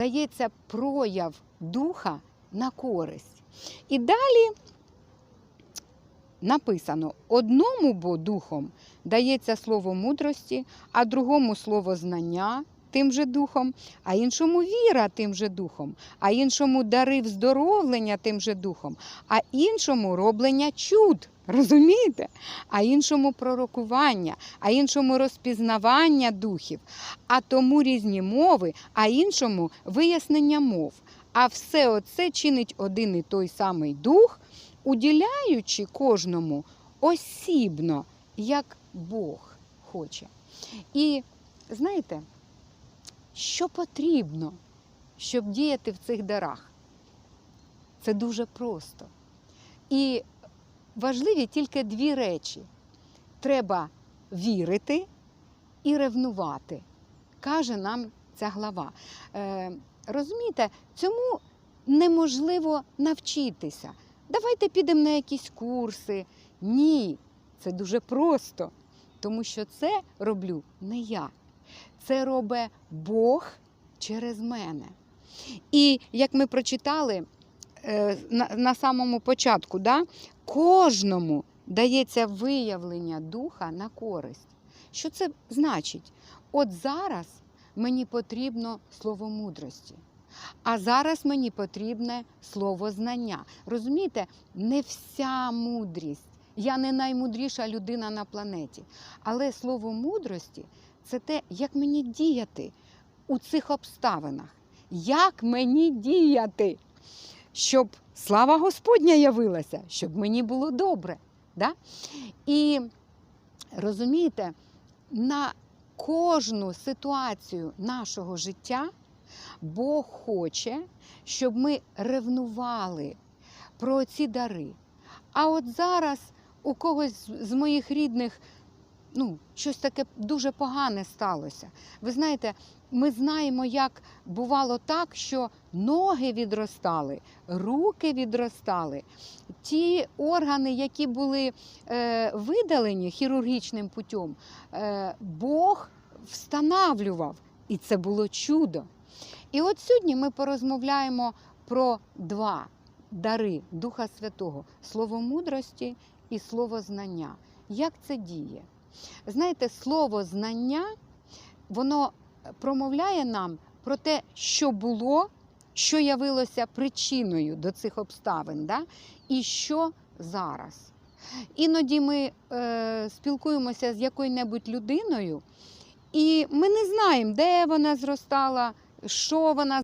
дається прояв духа на користь. І далі написано: одному бо духом дається слово мудрості, а другому слово знання тим же духом, а іншому віра тим же духом, а іншому дари вздоровлення тим же духом, а іншому роблення чуд. Розумієте? А іншому пророкування, а іншому розпізнавання духів, а тому різні мови, а іншому вияснення мов. А все оце чинить один і той самий дух, уділяючи кожному осібно, як Бог хоче. І знаєте, що потрібно, щоб діяти в цих дарах? Це дуже просто. І важливі тільки дві речі: треба вірити і ревнувати, каже нам ця глава. Е, розумієте, цьому неможливо навчитися. Давайте підемо на якісь курси. Ні, це дуже просто, тому що це роблю не я. Це робить Бог через мене. І як ми прочитали на, на самому початку, да, кожному дається виявлення духа на користь. Що це значить? От зараз мені потрібно слово мудрості. А зараз мені потрібне слово знання. Розумієте, не вся мудрість. Я не наймудріша людина на планеті. Але слово мудрості це те, як мені діяти у цих обставинах. Як мені діяти, щоб слава Господня явилася, щоб мені було добре. Да? І розумієте, на кожну ситуацію нашого життя Бог хоче, щоб ми ревнували про ці дари. А от зараз у когось з- моїх рідних ну, щось таке дуже погане сталося. Ви знаєте, ми знаємо, як бувало так, що ноги відростали, руки відростали. Ті органи, які були е, видалені хірургічним путем, е, Бог встановлював, і це було чудо. І от сьогодні ми порозмовляємо про два дари Духа Святого слово мудрості і слово знання. Як це діє? Знаєте, слово знання, воно промовляє нам про те, що було, що явилося причиною до цих обставин, да? і що зараз. Іноді ми е, спілкуємося з якою-небудь людиною, і ми не знаємо, де вона зростала, що вона